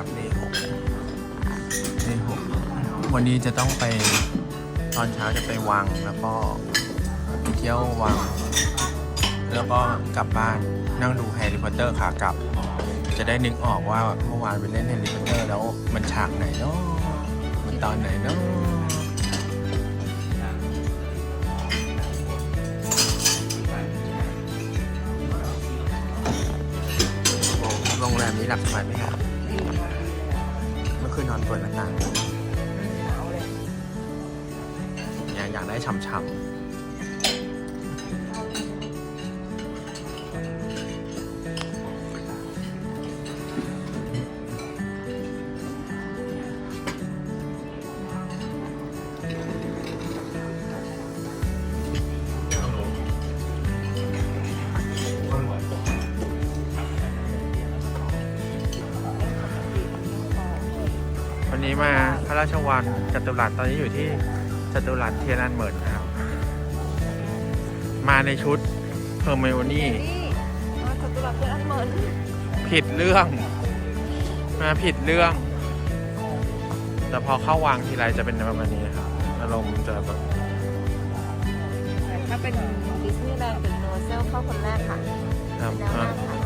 นะครับเดย์หกเดย์หกวันนี้จะต้องไปตอนเช้าจะไปวังแล้วก็ไปเที่ยววัง แล้วก็กลับบ้านนั่งดูแฮร์รี่พอตเตอร์ขากลับ จะได้นึกออกว่าเมื่อวานไปเล่นแฮร์รี่พอตเตอร์แล้วมันฉากไหนเนาะมันตอนไหนเนาะโรงแรมนี้หลับสบายไหมครับ เมื่อคืนนอนเปิดหน้าต่างอยากอยากได้ช่ำ วันนี้มาพระราชวังจตุรัสตอนนี้อยู่ที่จตุรัสเทียนันเหมินนะครับ มาในชุดเพอร์เมโอนี่นี่มาจตุรัสเป็นอันเหมือนผิดเรื่อง มาผิดเรื่อง แต่พอเข้าวังทีไรจะเป็นประมาณนี้ครับอารมณ์จะแบบถ้าเป็นดิสนีย์แลนด์กับยูนิเวอร์แซลเข้าคนแรกค่ะครับแนวหอะน้าค่ะ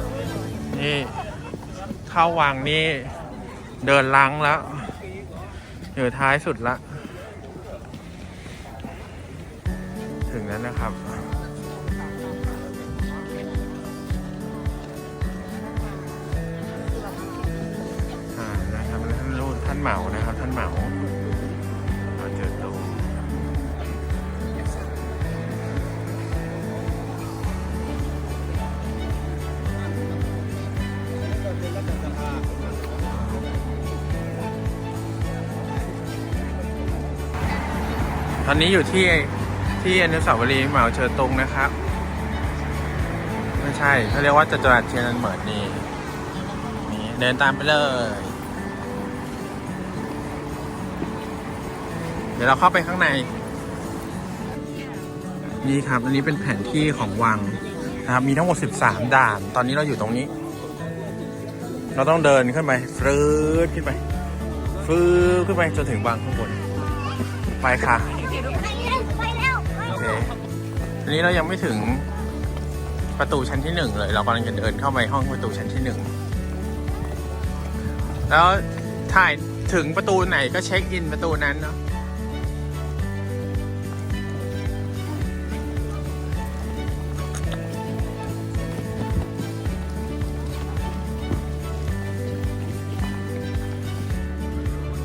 นี่เข้าวังนี่เดินลังแล้ว อยู่ท้ายสุดละ ถึงแล้วนะครับ อ่านะครับท่านรูท่านเหมานะครับ ท่านเหมามาเจอตร ตอนนี้อยู่ที่ที่อนุสาวรีย์เหมาเจอตงนะครับ ไม่ใช่เขาเรียกว่าจตุรัสเทียนันเหมินนี่นี่เดินตามไปเลย เดี๋ยวเราเข้าไปข้างใน นี่ครับ อันนี้เป็นแผนที่ของวังนะครับ มีทั้งหมด 13 ด่าน ตอนนี้เราอยู่ตรงนี้ เราต้องเดินขึ้นไปฟืดขึ้นไปฟืดขึ้นไปจนถึงวังข้างบน ไปค่ะ อันนี้เรายังไม่ถึงประตูชั้นที่หนึ่งเลย เรากำลังจะเดินเข้าไปห้องประตูชั้นที่หนึ่งแล้วถ่ายถึงประตูไหนก็เช็คอินประตูนั้นเนาะ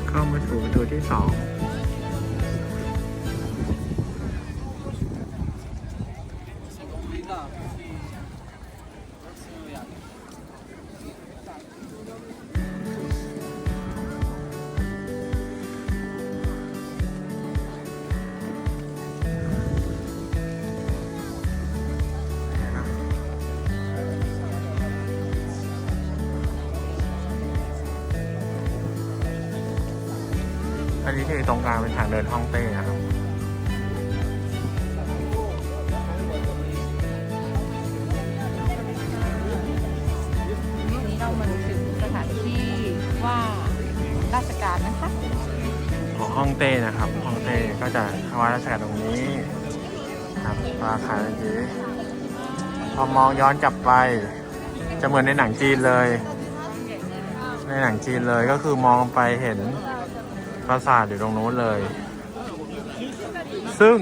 เข้ามาสู่ประตูที่สอง นนี้คือตรงกลางเป็นทางเดินห้องเต้นะครับวันนี้เรามาถึงสถานที่ว่าราชการนะคะของห้องเต้นะครับห้องเต้ก็จะเข้าว่าราชการตรงนี้ครับราคาเมื่อกี้พอมองย้อนกลับไป จะเหมือนในหนังจีนเลย ในหนังจีนเลยก็คือมองไปเห็น ปราสาทอยู่ตรงโน้นเลย ซึ่ง